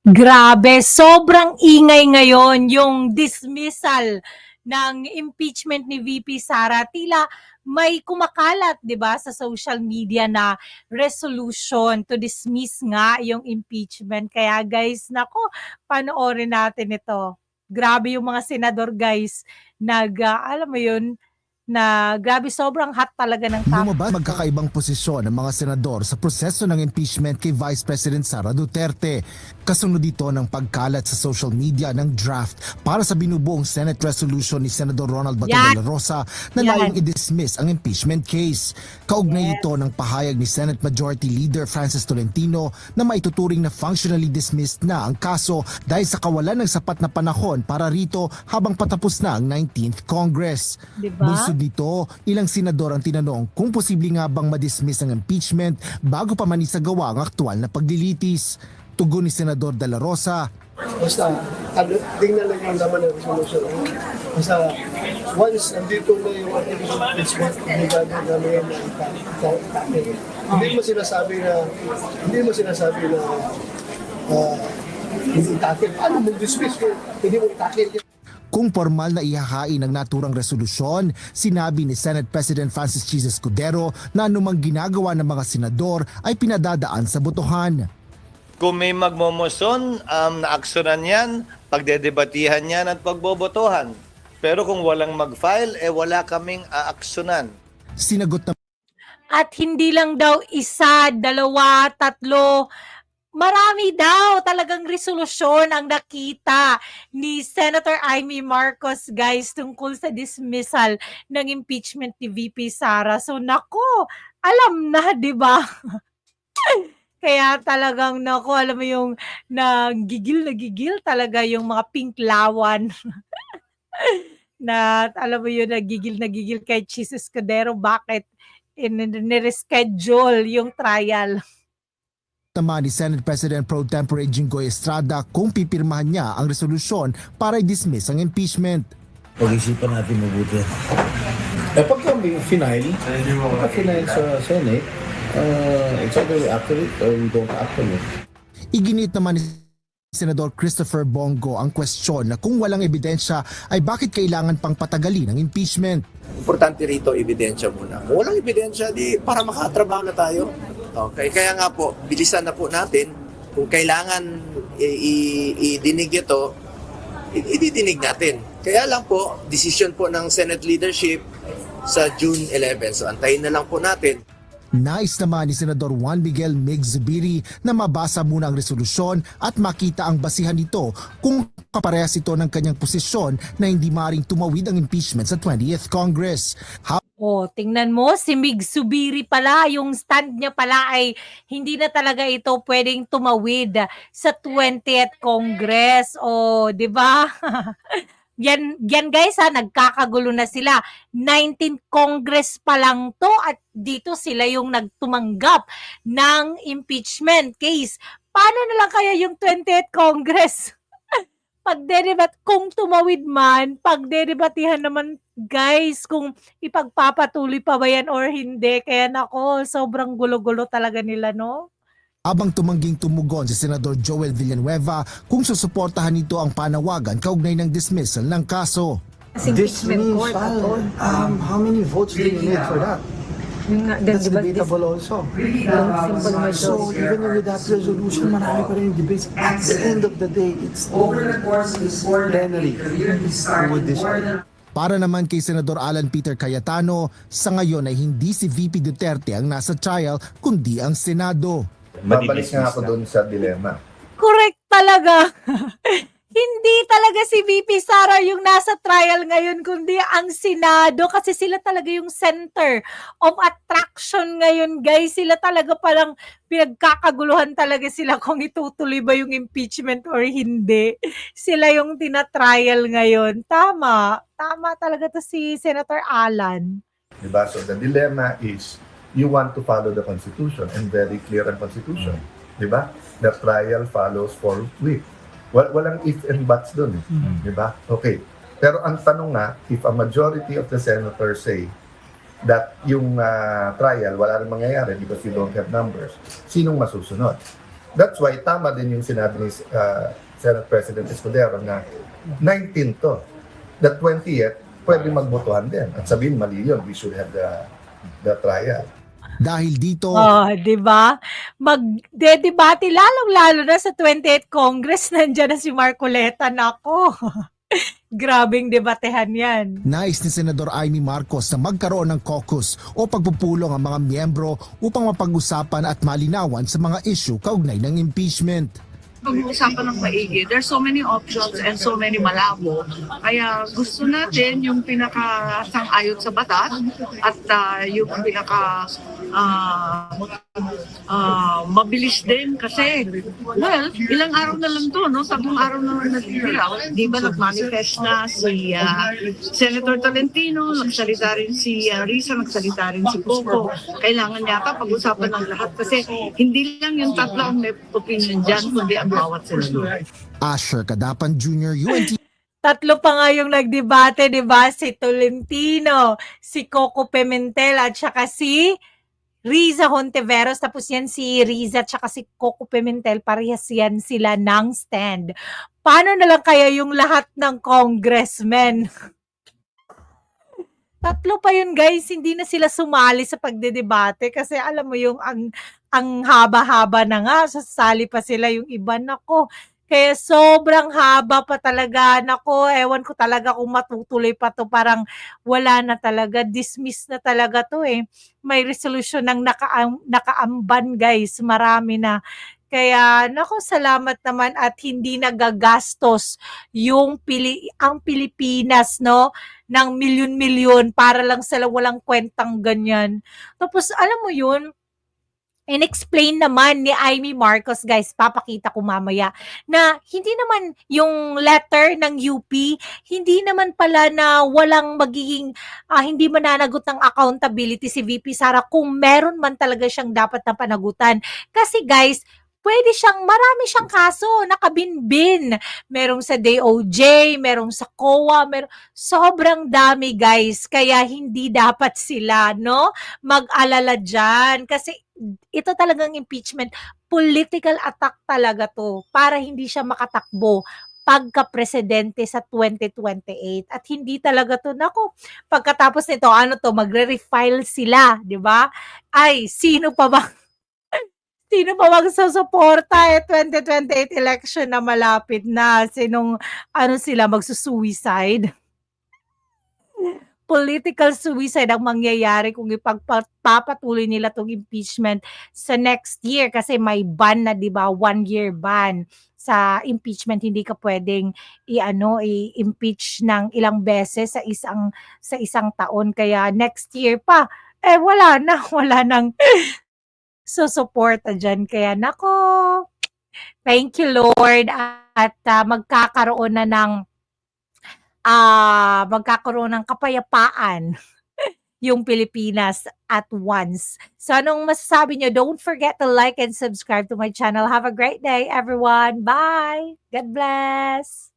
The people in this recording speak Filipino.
Grabe, sobrang ingay ngayon yung dismissal ng impeachment ni VP Sara. Tila may kumakalat, 'di ba, sa social media na resolution to dismiss nga yung impeachment. Kaya guys, nako, panoorin natin ito. Grabe yung mga senador guys, nag ah, alam mo yun, na grabe sobrang hot talaga ng topic. Lumabas magkakaibang posisyon ng mga senador sa proseso ng impeachment kay Vice President Sara Duterte. Kasunod dito ng pagkalat sa social media ng draft para sa binubuong Senate resolution ni Senador Ronald Bato de la Rosa na layong i-dismiss ang impeachment case. Kaugnay ito ng pahayag ni Senate Majority Leader Francis Tolentino na maituturing na functionally dismissed na ang kaso dahil sa kawalan ng sapat na panahon para rito habang patapos na ang 19th Congress. Di ba? Dito, ilang senador ang tinanong kung posible nga bang madismiss ang impeachment bago pa man isagawa ang aktual na paglilitis. Tugon ni Senador De La Rosa, Basta, ano, tingnan lang yung laman ng resolution. Basta, once nandito na yung artificial impeachment, hindi gagawin namin yung. Hindi mo sinasabi na, hindi mo sinasabi na, uh, hindi itakil. Paano mo dismiss? Hindi mo itakil. Kung formal na ihahain ang naturang resolusyon, sinabi ni Senate President Francis Jesus Escudero na anumang ginagawa ng mga senador ay pinadadaan sa botohan. Kung may magmomoson, um, naaksyonan yan, pagdedebatihan yan at pagbobotohan. Pero kung walang mag-file, eh wala kaming aaksyonan. Sinagot na At hindi lang daw isa, dalawa, tatlo, marami daw talagang resolusyon ang nakita ni Senator Amy Marcos guys tungkol sa dismissal ng impeachment ni VP Sara. So nako, alam na, 'di ba? Kaya talagang nako, alam mo yung nagigil na gigil talaga yung mga pink lawan. na alam mo yun, nagigil na gigil kay Jesus Escudero. Bakit? in, nireschedule yung trial. Naman ni Senate President Pro Tempore Jinggoy Estrada kung pipirmahan niya ang resolusyon para i-dismiss ang impeachment. Pag-isipan natin mabuti. Eh, pagka may final, pagka final sa Senate, uh, it's either we act on it or we don't act on it. Iginit naman ni Senador Christopher Bongo ang kwestiyon na kung walang ebidensya ay bakit kailangan pang patagalin ang impeachment. importante rito ebidensya muna. Kung walang ebidensya, di para makatrabaho na tayo. Okay, kaya nga po, bilisan na po natin. Kung kailangan idinig ito, ididinig natin. Kaya lang po, decision po ng Senate leadership sa June 11. So antayin na lang po natin. Nais naman ni Senador Juan Miguel Mig Zubiri na mabasa muna ang resolusyon at makita ang basihan nito kung kaparehas ito ng kanyang posisyon na hindi maring tumawid ang impeachment sa 20th Congress. Oh, tingnan mo, si Mig Subiri pala, yung stand niya pala ay hindi na talaga ito pwedeng tumawid sa 20th Congress. Oh, 'di ba? yan, yan guys ha, nagkakagulo na sila. 19th Congress pa lang to at dito sila yung nagtumanggap ng impeachment case. Paano na lang kaya yung 20th Congress? pagdedebat kung tumawid man, pagdedebatihan naman guys kung ipagpapatuloy pa ba yan or hindi. Kaya nako, sobrang gulo-gulo talaga nila, no? Abang tumangging tumugon si Senador Joel Villanueva kung susuportahan nito ang panawagan kaugnay ng dismissal ng kaso. This means, Val, um, how many votes do you need for that? That's di ba, this, debatable also. So even with that resolution, marami pa rin debates. At the end of the day, it's the plenary who would decide. Para naman kay Senador Alan Peter Cayetano, sa ngayon ay hindi si VP Duterte ang nasa trial kundi ang Senado. Babalik nga ako doon sa dilemma. Correct talaga. hindi talaga si VP Sara yung nasa trial ngayon, kundi ang Senado kasi sila talaga yung center of attraction ngayon, guys. Sila talaga parang pinagkakaguluhan talaga sila kung itutuloy ba yung impeachment or hindi. Sila yung tinatrial ngayon. Tama. Tama talaga to si Senator Alan. Diba? So the dilemma is you want to follow the Constitution and very clear ang Constitution. Diba? The trial follows forthwith. Wal walang if and buts doon. Eh. Diba? Okay. Pero ang tanong nga, if a majority of the senators say that yung ah, trial wala nang mangyayari because you don't have numbers, sinong masusunod? That's why tama din yung sinabi ni uh, Senate President Escudero na 19 to. The 20th, pwede magbotohan din. At sabihin, mali yun. We should have the, the trial. Dahil dito, Oh, 'di ba? Magdedebate lalong-lalo na sa 28th Congress nandiyan na si Marcoleta nako. Grabing debatehan 'yan. Nais ni Senador Amy Marcos na magkaroon ng caucus o pagpupulong ang mga miyembro upang mapag-usapan at malinawan sa mga issue kaugnay ng impeachment. Pag-uusapan ng maigi. There's so many options and so many malabo. Kaya gusto natin yung pinaka-sangayon sa batas at ah, yung pinaka ah, ah, mabilis din kasi well, ilang araw na lang to, no? Tatlong araw na lang natitira. Di ba nag-manifest na si ah, Senator Tolentino, nagsalita rin si ah, Risa, nagsalita rin si Coco. Kailangan yata pag-usapan ng lahat kasi hindi lang yung tatlo ang may opinion dyan, kundi ang bawat senador. Asher Kadapan Jr., UNT Tatlo pa nga yung nagdebate, 'di ba? Si Tolentino, si Coco Pimentel at saka si Riza Hontiveros. Tapos yan si Riza at saka si Coco Pimentel. Parehas yan sila ng stand. Paano na lang kaya yung lahat ng congressmen? Tatlo pa yun guys, hindi na sila sumali sa pagdedebate kasi alam mo yung ang ang haba-haba na nga, sasali pa sila yung iba nako. Kaya sobrang haba pa talaga. Nako, ewan ko talaga kung matutuloy pa to. Parang wala na talaga. Dismiss na talaga to eh. May resolution ng naka, nakaamban guys. Marami na. Kaya nako, salamat naman at hindi nagagastos yung pili ang Pilipinas no ng milyon-milyon para lang sa walang kwentang ganyan. Tapos alam mo yun, in-explain naman ni Amy Marcos, guys, papakita ko mamaya, na hindi naman yung letter ng UP, hindi naman pala na walang magiging, ah, hindi mananagot ng accountability si VP Sara kung meron man talaga siyang dapat na panagutan. Kasi guys, pwede siyang, marami siyang kaso, nakabinbin. Merong sa DOJ, merong sa COA, merong, sobrang dami guys. Kaya hindi dapat sila, no, mag-alala dyan. Kasi ito talagang impeachment, political attack talaga to para hindi siya makatakbo pagka-presidente sa 2028. At hindi talaga to, nako, pagkatapos nito, ano to, magre-refile sila, di ba? Ay, sino pa ba? Sino pa magsusuporta eh 2028 election na malapit na? Sinong ano sila magsusuicide? Political suicide ang mangyayari kung ipagpapatuloy nila tong impeachment sa next year. Kasi may ban na 'di ba? One year ban sa impeachment. Hindi ka pwedeng i-ano i-impeach ng ilang beses sa isang sa isang taon. Kaya next year pa eh wala na. Wala nang susuporta dyan. Kaya nako, thank you Lord. At ah, magkakaroon na ng ah magkakaroon ng kapayapaan yung Pilipinas at once. So anong masasabi nyo? Don't forget to like and subscribe to my channel. Have a great day everyone. Bye! God bless!